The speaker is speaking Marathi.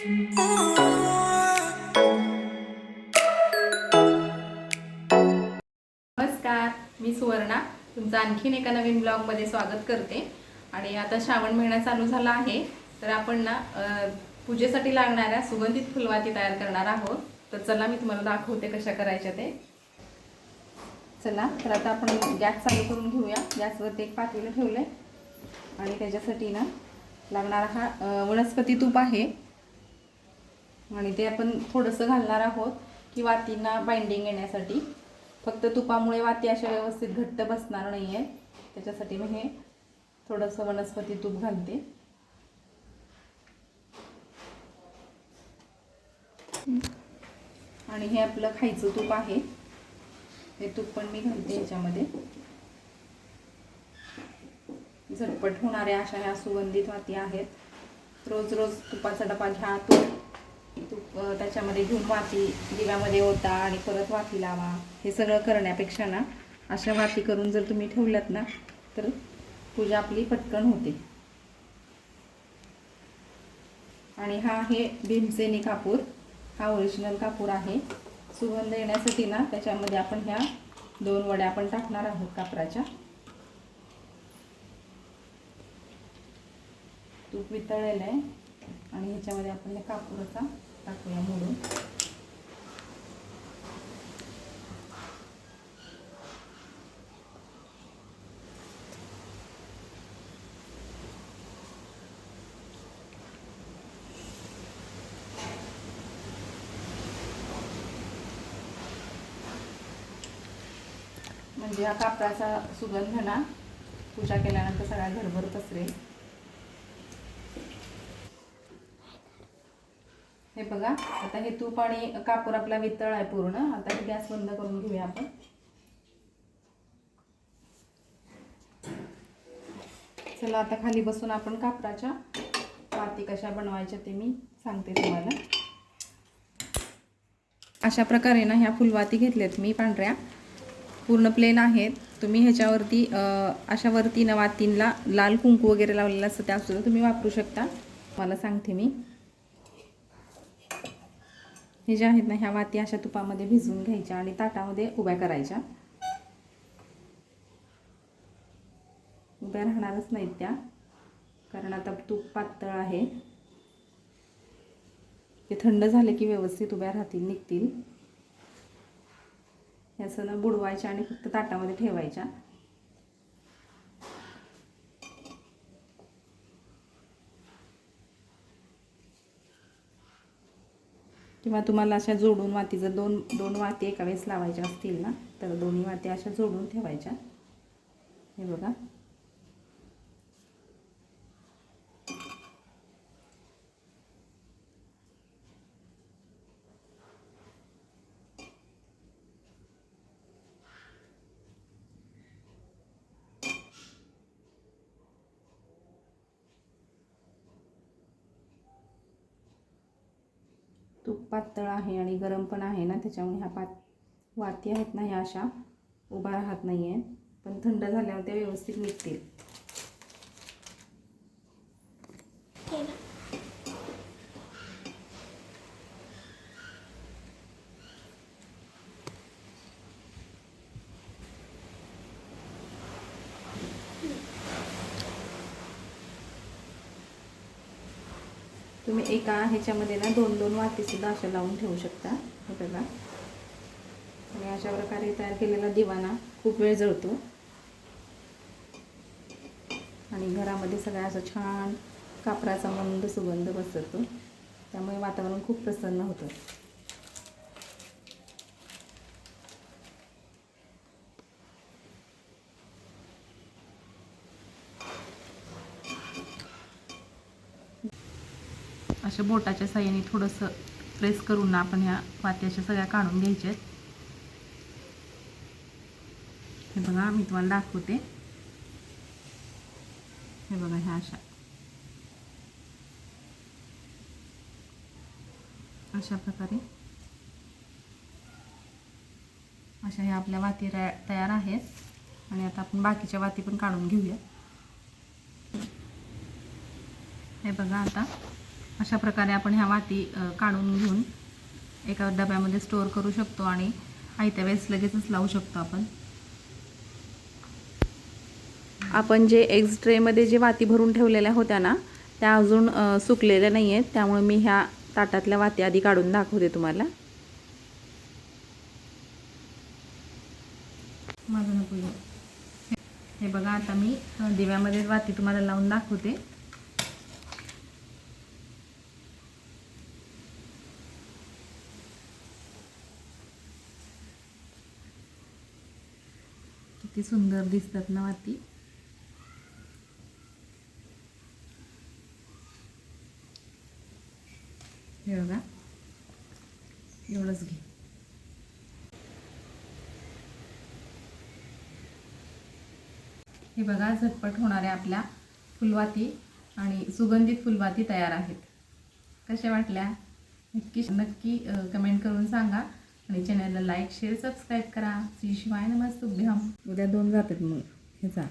नमस्कार मी सुवर्णा. तुमचं आणखीन एका नवीन ब्लॉगमध्ये स्वागत करते. आणि आता श्रावण महिना चालू झाला आहे तर आपण ना पूजेसाठी लागणाऱ्या सुगंधित फुलवाती तयार करणार आहोत. तर चला मी तुम्हाला दाखवते कशा करायच्या ते. चला तर आता आपण गॅस चालू करून घेऊया. गॅसवरती एक पातेलं ठेवलं आहे आणि त्याच्यासाठी ना लागणारा हा वनस्पती तूप आहे. आणि ते आपण थोडंसं घालणार आहोत की वातींना बाइंडिंग येण्यासाठी. फक्त तुपामुळे वाती अशा व्यवस्थित घट्ट बसणार नाही आहे त्याच्यासाठी मी हे थोडंसं वनस्पती तूप घालते. आणि हे आपलं खायचं तूप आहे. हे तूप पण मी घालते ह्याच्यामध्ये झटपट होणाऱ्या अशा ह्या सुगंधित वाती आहेत. रोज रोज तुपाचा डबा घ्या तूप. तूप त्याच्यामध्ये घेऊन वाती दिव्यामध्ये ओता आणि परत वाती लावा. हे सगळं करण्यापेक्षा ना अशा वाती करून जर तुम्ही ठेवल्यात ना तर पूजा आपली पटकन होते. आणि हा आहे भीमसेनी कापूर. हा ओरिजिनल कापूर आहे. सुगंध येण्यासाठी ना त्याच्यामध्ये आपण ह्या दोन वड्या आपण टाकणार आहोत कापराच्या. तूप वितळलेलं आहे. आणि ह्याच्यामध्ये आपण हे कापूरचा टाकूया मोडून म्हणजे हा कापडाचा सुगंध ना पूजा केल्यानंतर सगळ्या घरभर पसरेल. हे बघा आता हे तूप आणि कापूर आपला वितळ आहे पूर्ण. आता हे गॅस बंद करून घेऊया आपण. चला आता खाली बसून आपण कापराच्या वाती कशा बनवायच्या ते मी सांगते तुम्हाला. अशा प्रकारे ना ह्या फुलवाती घेतल्यात मी पांढऱ्या. पूर्ण प्लेन आहेत. तुम्ही ह्याच्यावरती अशावरती अशा वरती ना वातींला लाल कुंकू वगैरे लावलेलं असतं त्यासुद्धा तुम्ही वापरू शकता. मला सांगते मी. हे ज्या आहेत ना ह्या वाती अशा तुपामध्ये भिजवून घ्यायच्या आणि ताटामध्ये उभ्या करायच्या. उभ्या राहणारच नाहीत त्या कारण आता तूप पातळ आहे. ते थंड झाले की व्यवस्थित उभ्या राहतील निघतील. हे ना बुडवायच्या आणि फक्त ताटामध्ये ठेवायच्या. किंवा तुम्हाला अशा जोडून वाती जर दोन दोन वाती एका वेळेस लावायच्या असतील ना तर दोन्ही वाती अशा जोडून ठेवायच्या. हे बघा. तूप पातळ आहे आणि गरम पण आहे ना त्याच्यामुळे ह्या पात वाती आहेत ना ह्या अशा उभा राहत नाही आहेत पण थंड झाल्यावर त्या व्यवस्थित निघतील. तुम्ही एका ह्याच्यामध्ये ना दोन दोन वातीसुद्धा अशा लावून ठेवू शकता. हे बघा. आणि अशा प्रकारे तयार केलेला दिवाना खूप वेळ जळतो. आणि घरामध्ये सगळ्या असं छान कापराचा मंद सुगंध पसरतो. त्यामुळे वातावरण खूप प्रसन्न होतं. अशा बोटाच्या साह्याने थोडंसं प्रेस करून ना आपण ह्या वात्याच्या सगळ्या काढून घ्यायच्या आहेत. हे बघा मी तुम्हाला दाखवते. हे बघा ह्या अशा. अशा प्रकारे. अशा ह्या आपल्या वाती तयार आहेत. आणि आता आपण बाकीच्या वाती पण काढून घेऊया. हे बघा आता. अशा प्रकारे आपण ह्या वाती काढून घेऊन एका डब्यामध्ये स्टोअर करू शकतो आणि आयत्या वेळेस लगेचच लावू शकतो आपण. आपण जे एग्ज ट्रेमध्ये जे वाती भरून ठेवलेल्या होत्या ना त्या अजून सुकलेल्या नाही आहेत त्यामुळे मी ह्या ताटातल्या वाती आधी काढून दाखवते तुम्हाला. माझं नको. हे बघा आता मी दिव्यामध्ये वाती तुम्हाला लावून दाखवते. किती सुंदर दिसतात ना माती हे बघा. एवढंच घे. हे बघा झटपट होणाऱ्या आपल्या फुलवाती आणि सुगंधित फुलवाती तयार आहेत. कशा वाटल्या? नक्की नक्की कमेंट करून सांगा. आणि चॅनलला लाईक शेअर सबस्क्राईब करा. श्री शिवाय नमस्तुभ्यम. उद्या दोन जातात मग. ह्याचा